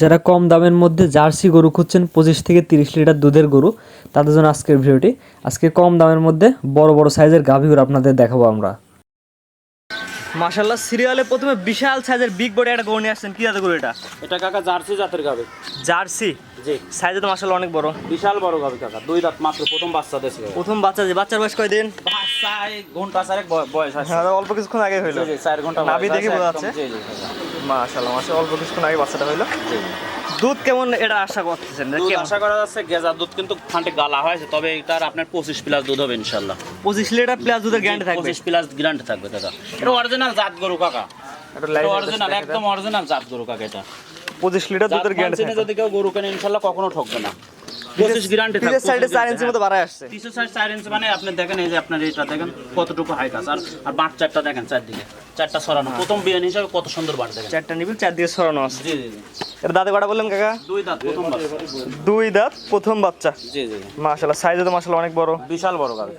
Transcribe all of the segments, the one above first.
যারা কম দামের মধ্যে জার্সি গরু খুঁজছেন পঁচিশ থেকে তিরিশ লিটার দুধের গরু তাদের জন্য আজকের ভিডিওটি। আজকে কম দামের মধ্যে বড় বড় সাইজের গাভী গরু আপনাদের দেখাবো আমরা। মাশাল্লাহ সিরিয়ালে প্রথমে বিশাল সাইজের বিগ বডি একটা গরু নিয়ে আসছেন। কি জাতের গরু এটা? এটা কাকা জার্সি জাতের গাবে জার্সি? জি। সাইজে তো মাশাল্লাহ অনেক বড়। বিশাল বড় গাবে কাকা দুই দাঁত মাত্র প্রথম বাচ্চা দেশে। প্রথম বাচ্চা যে বাচ্চার বয়স কয়দিন? বাচ্চা এই ঘণ্টা চারেক বয়স আছে। হ্যাঁ অল্প কিছুক্ষণ আগে হইল। জি, জি, চার ঘণ্টা নাভি দেখে আছে, বোঝা যাচ্ছে। জি, জি, কাকা। মাশাল্লাহ মাশাল্লাহ অল্প কিছুক্ষণ আগে বাচ্চাটা হইল। দুধ কেমন এটা আশা করতেছেন? আশা করা যাচ্ছে গেজার দুধ কিন্তু খান্টে গালা হয়েছে তবে এটার আপনার পঁচিশ প্লাস দুধ হবে ইনশাল্লাহ পঁচিশ লিটার প্লাস দুধের গ্যারান্টি থাকবে? পঁচিশ প্লাস গ্যারান্টি থাকবে এটা অরিজিনাল জাত গরু কাকা। অরিজিনাল একদম অরিজিনাল জাত গরু কাকা এটা। পঁচিশ লিটার দুধের গ্যারান্টি যদি কেউ গরু কেনে ইনশাল্লাহ কখনো ঠকবে না। পঁচিশ গ্যারান্টি পিছের সাইডে চার ইঞ্চির মতো বাড়ায় আসছে। পিছু সাইড চার ইঞ্চি মানে আপনি দেখেন এই যে আপনার এটা দেখেন কতটুকু হাইট আছে আর চারটা দেখেন চারদিকে। চারটা সরানো প্রথম বিয়ান হিসাবে কত সুন্দর বাঁট দেখেন। চারটা নিবিল চার দিকে সরানো আছে। জি জি এটা দাঁতে কটা বললেন কাকা? দুই দাঁত প্রথম বাচ্চা। দুই দাঁত প্রথম বাচ্চা। জি জি। মাশাল্লাহ সাইজে তো মাশাল্লাহ অনেক বড়। বিশাল বড় গাড়ি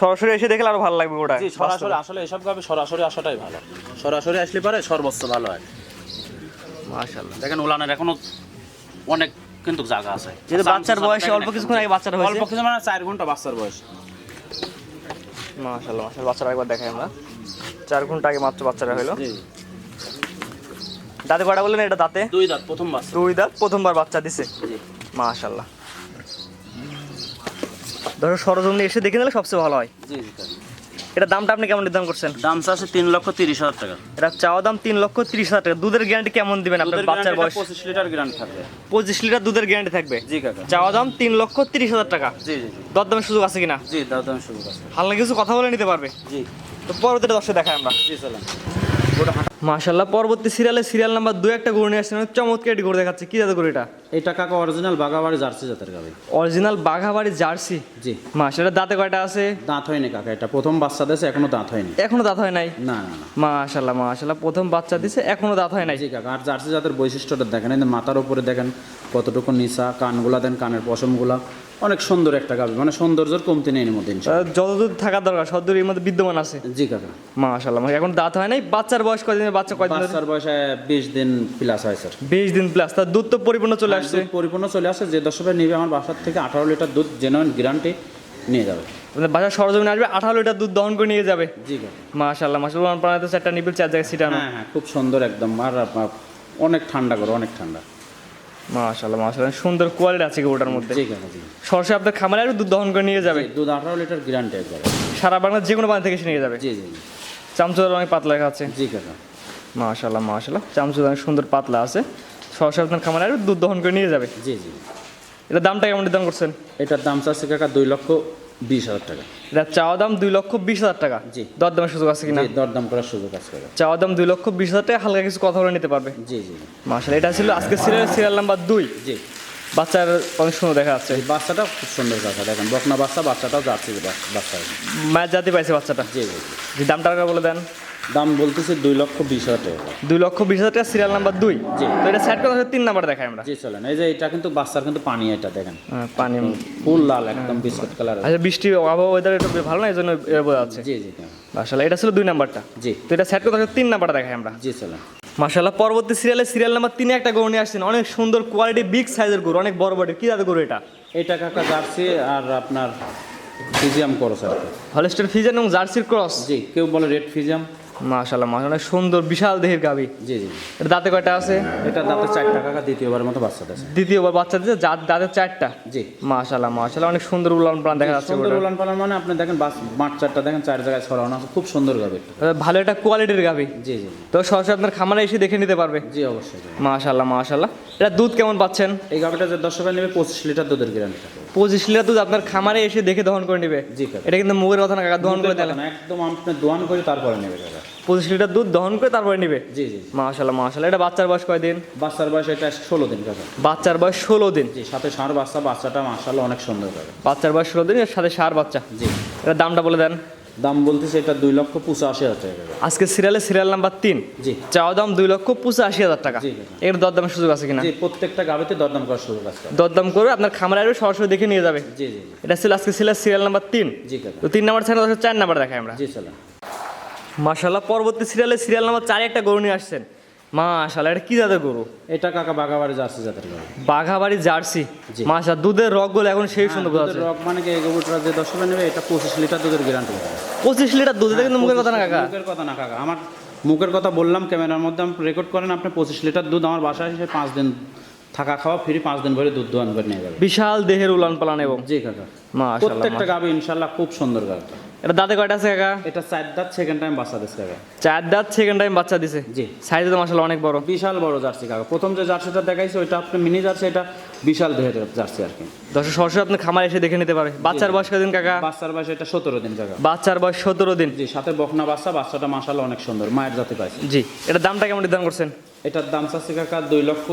সরাসরি এসে দেখলে আরও ভালো লাগবে ওটা জি সরাসরি আসলে এসব গাবে সরাসরি আসাটাই ভালো। সরাসরি আসলে পারে সর্বোচ্চ ভালো হয়। মাশাল্লাহ দেখেন উলানের এখনও অনেক কিন্তু জায়গা আছে। যেহেতু বাচ্চার বয়সে অল্প কিছুক্ষণ আগে বাচ্চাটা হয়েছে। অল্প কিছু মানে চার ঘণ্টা বাচ্চার বয়স। মাশাল্লাহ মাশাল্লাহ বাচ্চাটা একবার দেখাই আমরা। চার ঘণ্টা আগে মাত্র বাচ্চাটা হলো। দাঁতে কটা বললেন এটা দাঁতে? দুই দাঁত প্রথম বাচ্চা দুই দাঁত প্রথমবার বাচ্চা দিছে? মাশাল্লাহ ধরো সরজমিনে এসে দেখে নিলে সবচেয়ে ভালো হয়। জি জি এটা দামটা আপনি কেমন নির্ধারণ করছেন? দাম আছে তিন লক্ষ তিরিশ হাজার টাকা। এটা চাওয়া দাম তিন লক্ষ তিরিশ হাজার টাকা। দুধের গ্যারান্টি কেমন দিবেন আপনার বাচ্চার বয়স? পঁচিশ লিটার গ্রান্ট থাকবে। পঁচিশ লিটার দুধের গ্যারান্টি থাকবে? জি কাকা। চাওয়া দাম তিন লক্ষ তিরিশ হাজার টাকা। জি জি দরদামের সুযোগ আছে কিনা? জি দাম শুরু আছে। হালকা কিছু কথা বলে নিতে পারবে? জি। তো পরবর্তীটা দর্শক দেখায় আমরা। জি চলেন। মাশাল্লাহ পরবর্তী সিরিয়ালে সিরিয়াল নাম্বার দু একটা গরু নিয়ে আসছেন। অনেক চমৎকার একটি গরু দেখাচ্ছে। কি জাতের গরু এটা? এটা কাকা অরিজিনাল বাগাবাড়ি জার্সি জাতের গাবে অরিজিনাল বাঘাবাড়ি জার্সি? জি। মাশাল্লাহ দাঁতে কয়টা আছে? দাঁত হয়নি কাকা এটা প্রথম বাচ্চা দেশে এখনও দাঁত হয়নি। এখনও দাঁত হয় নাই? না না মাশাল্লাহ মাশাল্লাহ প্রথম বাচ্চা দিছে এখনও দাঁত হয় নাই। জি কাকা আর জার্সি জাতের বৈশিষ্ট্যটা দেখেন এই মাথার উপরে দেখেন কতটুকু নিচা কানগুলা দেন কানের পশমগুলা। অনেক সুন্দর একটা গাবি মানে সৌন্দর্যের কমতি নেই এর মধ্যে যতদূর থাকার দরকার সদূর এর মধ্যে বিদ্যমান আছে। জি কাকা। মাশাল্লাহ এখন দাঁত হয় নাই? বাচ্চার বয়স কয়দিন বাচ্চা কয়দিন বাচ্চার বয়সে বিশ দিন প্লাস হয় স্যার বিশ দিন প্লাস তার দুধ তো পরিপূর্ণ চলে আসছে। পরিপূর্ণ চলে আসে যে দশটা নিবে আমার বাসার থেকে আঠারো লিটার দুধ জেনুইন গ্যারান্টি নিয়ে যাবে। আপনাদের বাসার সরজমিনে আসবে আঠারো লিটার দুধ দহন করে নিয়ে যাবে। জি মাশাল্লাহ মাশাল্লাহ প্রাণাতে চারটা নিবিল চার জায়গায় সিটানো হ্যাঁ হ্যাঁ খুব সুন্দর একদম। আর অনেক ঠান্ডা করো অনেক ঠান্ডা। মাশাল্লাহ মাশাল্লাহ সুন্দর কোয়ালিটি আছে ওটার মধ্যে। জি জি। সরাসরি আপনার খামারে আসবে দুধ দহন করে নিয়ে যাবে। দুধ আঠারো লিটার গ্যারান্টি একবারে। সারা বাংলা যে কোনো বাড়ি থেকে এসে নিয়ে যাবে। জি জি। চামচুর অনেক পাতলা আছে। জি কাকা মাশাল্লাহ মাশাল্লাহ চামচুর অনেক সুন্দর পাতলা আছে। সরাসরি আপনার খামারে আসবে দুধ দহন করে নিয়ে যাবে? জি জি। এটা দামটা কেমন দাম করছেন? এটার দাম চাচ্ছে কাকা দুই লক্ষ বিশ হাজার টাকা। এটা চাওয়া দাম দুই লক্ষ বিশ হাজার টাকা? জি। দর দামের সুযোগ আছে কিনা? দরদাম করার সুযোগ আছে চাওয়া দাম দুই লক্ষ বিশ হাজার টাকা হালকা কিছু কথা বলে নিতে পারবে? জি জি। মাশাল্লাহ এটা ছিল আজকে সিরিয়াল সিরিয়াল নাম্বার দুই। জি। বাচ্চার অনেক সুন্দর দেখা যাচ্ছে। বাচ্চাটা খুব সুন্দর কাকা দেখেন বকনা বাচ্চা বাচ্চাটাও যাচ্ছে বাচ্চা মায়ের জাতি পাইছে বাচ্চাটা। জি জি জি। দামটা বলে দেন। দাম বলতেছে দুই লক্ষ বিশ হাজার টাকা। দুই লক্ষ বিশ হাজার টাকা সিরিয়াল নাম্বার দুই। জি। তো এটা সেট করা তিন নাম্বার দেখাই আমরা। জি চলেন। এই যে এটা কিন্তু বাচ্চার কিন্তু পানি এটা দেখেন। হ্যাঁ, পানি। ফুল লাল একদম বিস্কুট কালার আচ্ছা বৃষ্টি আবহাওয়া ওয়েদার একটু ভালো না? এই জন্য এর বোঝা যাচ্ছে। জি জি কাকা। মাশাল্লাহ এটা ছিল দুই নাম্বারটা জি। তো এটা সেট হচ্ছে তিন নাম্বারটা দেখাই আমরা। জি চলেন। মাশাল্লাহ পরবর্তী সিরিয়ালে সিরিয়াল নাম্বার তিনে একটা গরু নিয়ে আসছেন। অনেক সুন্দর কোয়ালিটি বিগ সাইজের গরু অনেক বড় বড়। কি জাতের গরু এটা? এটা কাকা জার্সি আর আপনার ফিজিয়াম করস আর কি। হলস্টার ফিজান এবং জার্সির ক্রস। জি কেউ বলে রেড ফিজিয়াম। মাশাল্লাহ মাশাল্লাহ সুন্দর বিশাল দেহের গাবি জি জি এটা দাঁতে কয়টা আছে? এটা দাঁতে চারটা টাকা দ্বিতীয়বার মতো বাচ্চা দিয়েছে দ্বিতীয়বার বাচ্চা দিচ্ছে জাত দাঁতের চারটা? জি। মাশাল্লাহ মাশাল্লাহ অনেক সুন্দর উলান প্রাণ দেখা যাচ্ছে সুন্দর। উলান পালান মানে আপনি দেখেন বাস মাঠ চারটা দেখেন চার জায়গায় ছড়ানো আছে খুব সুন্দর গাবে ভালো একটা কোয়ালিটির গাবি জি জি তো সরাসরি আপনার খামারে এসে দেখে নিতে পারবে। জি অবশ্যই। মাশাল্লাহ মাশাল্লাহ এটা দুধ কেমন পাচ্ছেন? এই গাবিটা যে দশ টাকা নেবে পঁচিশ লিটার দুধের গ্যারান্টি পঁচিশ লিটার দুধ আপনার খামারে এসে দেখে দহন করে নিবে? জি এটা কিন্তু মুগের কথা না কাকা দহন করে দিলে একদম আপনি দোয়ান করে তারপরে নেবে কাকা। পঁচিশ লিটার দুধ দহন করে তারপরে নিবে? জি জি মাশাল্লাহ মাশাল্লাহ এটা বাচ্চার বয়স কয়দিন? বাচ্চার বয়স এটা ষোলো দিন কাকা। বাচ্চার বয়স ষোলো দিন? জি সাথে ষাঁড় বাচ্চা বাচ্চাটা মাসাল্লাহ অনেক সুন্দর কাকা। বাচ্চার বয়স ষোলো দিন এর সাথে সার বাচ্চা। জি। এটা দামটা বলে দেন। দাম বলতেছে এটা দুই লক্ষ পঁচাশি হাজার টাকা। আজকে সিরিয়ালে সিরিয়াল নাম্বার তিন। জি। চাওয়া দাম দুই লক্ষ পঁচাশি হাজার টাকা। এর দরদামের সুযোগ আছে কিনা? প্রত্যেকটা গাবিতে দরদাম করার সুযোগ আছে। দরদাম করবে আপনার খামারে আসবে সরাসরি দেখে নিয়ে যাবে। জি জি এটা ছিল আজকে সিরিয়াল সিরিয়াল নাম্বার তিন। জি তো তিন নাম্বার ছাড়া চার নাম্বার দেখাই আমরা। জি মাশাল্লাহ পরবর্তী সিরিয়ালে সিরিয়াল নাম্বার চারে একটা গরু নিয়ে আসছেন। মাশাআল্লাহ এটা কি জাতের গরু? এটা কাকা বাঘাবাড়ি জার্সি জাতের গরু। বাঘাবাড়ি জার্সি? জি। মাশা দুধের রকগুলো এখন সেই সুন্দর কথা রক মানে কি এই গোবরটা যে দশ নেবে এটা পঁচিশ লিটার দুধের গ্যারান্টি পঁচিশ লিটার দুধ এটা কিন্তু মুখের কথা না কাকা। মুখের কথা না কাকা। আমার মুখের কথা বললাম ক্যামেরার মধ্যে আমি রেকর্ড করেন আপনি পঁচিশ লিটার দুধ আমার বাসায় এসে পাঁচ দিন থাকা খাওয়া ফ্রি পাঁচ দিন ভরে দুধ দোয়ান করে নিয়ে যাবে। বিশাল দেহের উলান পালান এবং জি কাকা। প্রত্যেকটা গাবি ইনশাল্লাহ খুব সুন্দর গাবি। এটা দাঁতে কয়টা আছে কাকা? এটা চার দাঁত সেকেন্ড টাইম বাচ্চা কাকা। চার দাঁত সেকেন্ড টাইম বাচ্চা দিছে? জি। সাইজ তো অনেক বড়। বিশাল বড় জার্সি কাকা। প্রথম যে জার্সিটা দেখাইছে ওইটা আপনি মিনি জার্সি এটা বিশাল দেহের জার্সি আর কি। দর্শক সরাসরি আপনি খামার এসে দেখে নিতে পারে বাচ্চার বয়স কদিন কাকা? বাচ্চার বয়স এটা সতেরো দিন কাকা। বাচ্চার বয়স সতেরো দিন। জি সাথে বকনা বাচ্চা বাচ্চাটা মাসাল অনেক সুন্দর মায়ের জাতি পাইছে। জি এটা দামটা কেমন নির্ধারণ করছেন? এটার দাম চাচ্ছে কাকা দুই লক্ষ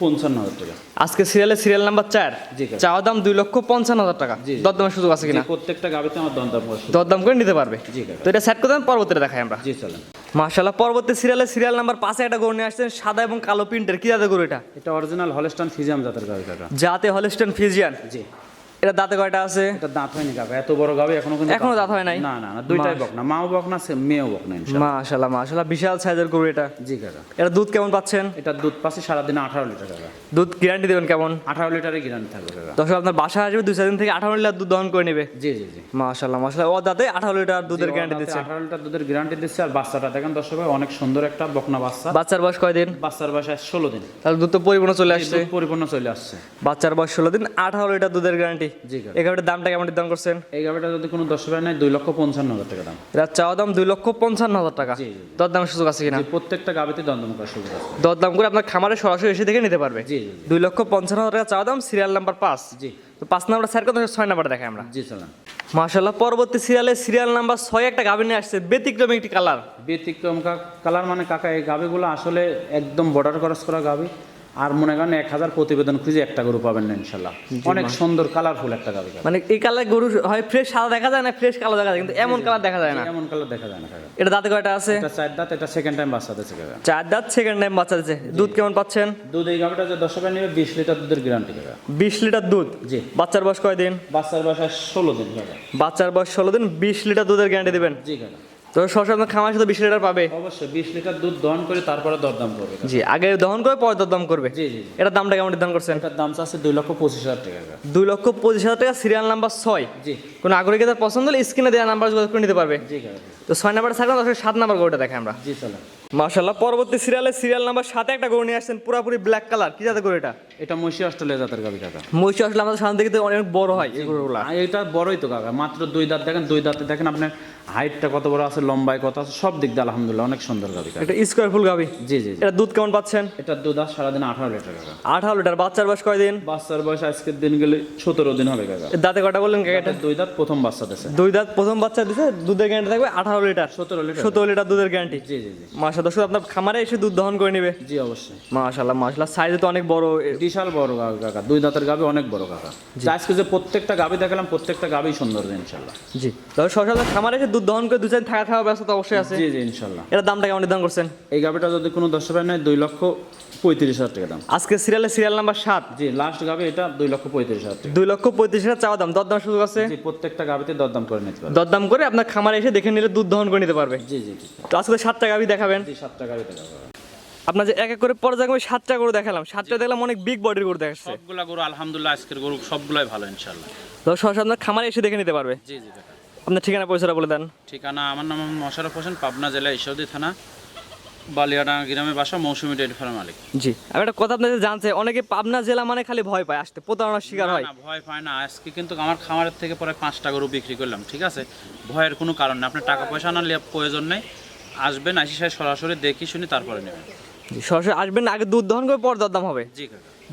পঞ্চান্ন হাজার টাকা। আজকে সিরিয়ালে সিরিয়াল নাম্বার চার? চাওয়া দাম দুই লক্ষ পঞ্চান্ন হাজার টাকা। দরদামের সুযোগ আছে কিনা? প্রত্যেকটা গাবিতে আমার দরদাম দরদাম করে নিতে পারবে। তো এটা সেট করে দেন পরবর্তীতে দেখাই আমরা। জি চলেন মাশাল্লাহ পরবর্তী সিরিয়ালে সিরিয়াল নাম্বার পাঁচে একটা গরু নিয়ে আসছেন সাদা এবং কালো প্রিন্টের। কি জাতের গরু এটা? এটা অরিজিনাল হলস্টান ফিজিয়াম জাতের কাকা জাতে হলিস্টন ফিজিয়ান জি। এটা দাঁতে কয়টা আছে? এটা দাঁত হয়নি কাকা এত বড় গাবি এখনও কিন্তু এখনও দাঁত হয় নাই? না না না দুইটাই মাস- বকনা মাও বকনা সে মেয়েও বকনা ইনশাআল্লাহ। মাশাল্লাহ মাশাল্লাহ বিশাল সাইজের গরু এটা। জি কাকা এটা দুধ কেমন পাচ্ছেন? এটা দুধ পাচ্ছে সারাদিনে আঠারো লিটার কাকা দুধ গ্যারান্টি দেবেন কেমন? আঠারো লিটারে গ্যারান্টি থাকবে কাকা দর্শক আপনার বাসা আসবে দুই চার দিন থেকে আঠারো লিটার দুধ দহন করে নেবে। জি জি জি। মাশাল্লাহ মাশাল্লাহ ও দাঁতে আঠারো লিটার দুধের গ্যারান্টি দিচ্ছে। আঠারো লিটার দুধের গ্যারান্টি দিচ্ছে আর বাচ্চাটা দেখেন দর্শক অনেক সুন্দর একটা বকনা বাচ্চা। বাচ্চার বয়স কয়দিন? বাচ্চার বাসায় ষোলো দিন। তাহলে দুধ তো পরিপূর্ণ চলে আসছে। পরিপূর্ণ চলে আসছে। বাচ্চার বয়স ষোলো দিন আঠারো লিটার দুধের গ্যারান্টি জি এই গাড়ির দামটা কেমন নির্ধারণ করছেন? এই গাড়িটা যদি কোনো দশ টাকা নেয় দুই লক্ষ পঞ্চান্ন হাজার টাকা দাম। এটার চাওয়া দাম দুই লক্ষ পঞ্চান্ন হাজার টাকা। জি, জি, দর দামের সুযোগ আছে কিনা? প্রত্যেকটা গাবিতে দন্দম করার সুবিধা আছে। দর দাম করে আপনার খামারে সরাসরি এসে দেখে নিতে পারবে। দুই লক্ষ পঞ্চান্ন হাজার টাকা চাওয়া দাম সিরিয়াল নাম্বার পাঁচ। জি। তো পাঁচ নাম্বার স্যার কত ছয় নাম্বার দেখাই আমরা। জি চলেন। মাশাল্লাহ পরবর্তী সিরিয়ালে সিরিয়াল নাম্বার ছয় একটা গাভী নিয়ে আসছে ব্যতিক্রমী একটি কালার ব্যতিক্রম কালার মানে কাকা এই গাবিগুলো আসলে একদম বর্ডার ক্রস করা গাবি আর মনে করেন এক হাজার প্রতিবেদন খুঁজে একটা গরু পাবেন না ইনশাল্লাহ। অনেক সুন্দর কালারফুল একটা গাবি মানে এই কালার গরু হয় ফ্রেশ সাদা দেখা যায় না ফ্রেশ কালো দেখা যায় কিন্তু এমন কালার দেখা যায় না। এমন কালার দেখা যায় না এটা দাঁতে কয়টা আছে? এটা চার দাঁত এটা সেকেন্ড টাইম বাচ্চা দিচ্ছে চার দাঁত সেকেন্ড টাইম বাচ্চা দিচ্ছে দুধ কেমন পাচ্ছেন? দুধ এই গাবিটা যে দশ টাকা নেবে বিশ লিটার দুধের গ্যারান্টি কাকা। বিশ লিটার দুধ? জি। বাচ্চার বয়স কয়দিন বাচ্চার বয়স ষোলো দিন বাচ্চার বয়স ষোলো দিন বিশ লিটার দুধের গ্যারান্টি দিবেন? জি কাকা। তো সরাসরি আপনার খামার সাথে বিশ লিটার পাবে? অবশ্যই বিশ লিটার দুধ দহন করে তারপরে দরদাম করবে। জি আগে দহন করে পরে দাম করবে? জি জি। এটার দামটা কেমন নির্ধারণ করছেন? এটার দাম আছে দুই লক্ষ পঁচিশ হাজার টাকা। দুই লক্ষ পঁচিশ হাজার টাকা সিরিয়াল নাম্বার ছয়। জি। কোনো আগ্রহীদের পছন্দ হলে স্ক্রিনে দেওয়া নাম্বার যোগাযোগ করে নিতে পারবে। জি তো ছয় নাম্বার থাকলে দশের সাত নাম্বার গরুটা দেখে আমরা। জি চলেন। মার্শাল্লাহ পরবর্তী সিরিয়ালে সিরিয়াল নাম্বার সাথে একটা গরু নিয়ে আসছেন পুরোপুরি ব্ল্যাক কালার কি যাতে গরু এটা? এটা মহিষী অস্ট্রেলিয়া জাতের গাবি কাকা। মহিষী আসলে আমাদের সামনে থেকে তো অনেক বড় হয় এই গরুগুলা। এটা বড়ই তো কাকা মাত্র দুই দাঁত দেখেন দুই দাঁতে দেখেন আপনার হাইটটা কত বড় আছে লম্বায় কত আছে সব দিক দিয়ে আলহামদুলিল্লাহ অনেক সুন্দর গাবি এটা স্কোয়ার ফুল গাবি? জি জি এটা দুধ কেমন পাচ্ছেন? এটা দুধ আছে সারাদিন আঠারো লিটার কাকা আঠারো লিটার বাচ্চার বয়স কয়দিন? বাচ্চার বয়স আজকের দিন গেলে সতেরো দিন হবে কাকা দাঁতে কটা বললেন কাকা এটা দুই দাঁত প্রথম বাচ্চা দিছে। দুই দাঁত প্রথম বাচ্চা দিছে দুধের গ্যারান্টি থাকবে আঠারো লিটার। সতেরো লিটার। সতেরো লিটার দুধের গ্যারান্টি জি জি জি। মাসা দর্শক আপনার খামারে এসে দুধ দহন করে নেবে? জি অবশ্যই। মাশাল্লাহ মাশাল্লাহ সাইজে তো অনেক বড়। বিশাল বড় কাকা দুই দাঁতের গাবি অনেক বড় কাকা আজকে যে প্রত্যেকটা গাবি দেখালাম প্রত্যেকটা গাবি সুন্দর ইনশাল্লাহ জি। তবে সরাসরি খামারে এসে দুধ দহন করে দু চার থাকা খাওয়ার ব্যবস্থা তো অবশ্যই আছে। জি জি ইনশাল্লাহ। এটার দামটা কেমন নির্ধারণ করছেন। এই গাবিটা যদি কোনো দশ টাকা নেয় দুই লক্ষ পঁয়ত্রিশ হাজার টাকা দাম। আজকে সিরিয়ালে সিরিয়াল নাম্বার সাত। জি লাস্ট গাবি এটা দুই লক্ষ পঁয়ত্রিশ হাজার টাকা। দুই লক্ষ পঁয়ত্রিশ হাজার চাওয়া দাম। দরদাম সুযোগ আছে? জি প্রত্যেকটা গাবিতে দরদাম করে নিতে পারবে। দরদাম করে আপনার খামারে এসে দেখে নিলে দুধ দহন করে নিতে পারবে। জি জি তো আজকে সাতটা গাভি দেখাবেন। জি সাতটা যাবে আপনার যে এক এক করে পর্যায়ক্রমে সাতটা করে দেখালাম সাতটা দেখলাম অনেক বিগ বডির করে দেখাচ্ছে। সবগুলা গরু আলহামদুলিল্লাহ আজকের গরু সবগুলাই ভালো ইনশাল্লাহ। তো সরাসরি আপনার খামারে এসে দেখে নিতে পারবে। জি জি আপনার ঠিকানা পয়সাটা বলে দেন। ঠিকানা আমার নাম মশারফ হোসেন পাবনা জেলা ঈশ্বরদী থানা বালিয়াডাঙ্গা গ্রামে বাসা মৌসুমী ডেয়ারি ফার্ম মালিক। জি। আমি একটা কথা আপনাদের জানছে অনেকে পাবনা জেলা মানে খালি ভয় পায় আসতে প্রতারণার শিকার হয়। না, ভয় পায় না। আজকে কিন্তু আমার খামারের থেকে পরে পাঁচটা গরু বিক্রি করলাম ঠিক আছে? ভয়ের কোনো কারণ নেই। আপনার টাকা পয়সা না প্রয়োজন নেই। আসবেন আসি সাহেব সরাসরি দেখি শুনি তারপরে নেবেন। সরাসরি আসবেন আগে দুধ দহন করে পর দরদাম হবে। জি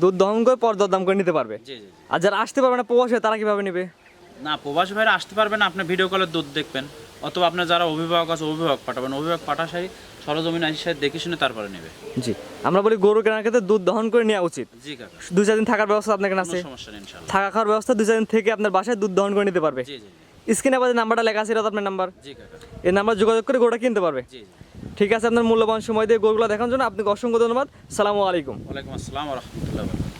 দুধ দহন করে পর দরদাম করে নিতে পারবে। জি জি জি। আর যারা আসতে পারবে না প্রবাসে তারা কীভাবে নেবে? না প্রবাসী ভাইরা আসতে পারবেন আপনি ভিডিও কলে দুধ দেখবেন। অথবা আপনার যারা অভিভাবক আছে অভিভাবক পাঠাবেন। অভিভাবক পাঠাশাই সরজমিন আসি সাহেব দেখে শুনে তারপরে নেবে। জি। আমরা বলি গরু কেনার ক্ষেত্রে দুধ দহন করে নেওয়া উচিত। জি কাকা। দু চার দিন থাকার ব্যবস্থা আপনার কাছে আছে? সমস্যা নেই থাকা খাওয়ার ব্যবস্থা দু চার দিন থেকে আপনার বাসায় দুধ দহন করে নিতে পারবে। জি জি। স্ক্রিনে আমাদের নাম্বারটা লেখা আছে এটা আপনার নাম্বার। জি কাকা। এই নাম্বার যোগাযোগ করে গরুটা কিনতে পারবে। জি জি। ঠিক আছে আপনার মূল্যবান সময় দিয়ে গরুগুলো দেখার জন্য আপনাকে অসংখ্য ধন্যবাদ। সালামু আলাইকুম। ওয়ালাইকুম আসসালাম রহমতুল্লাহ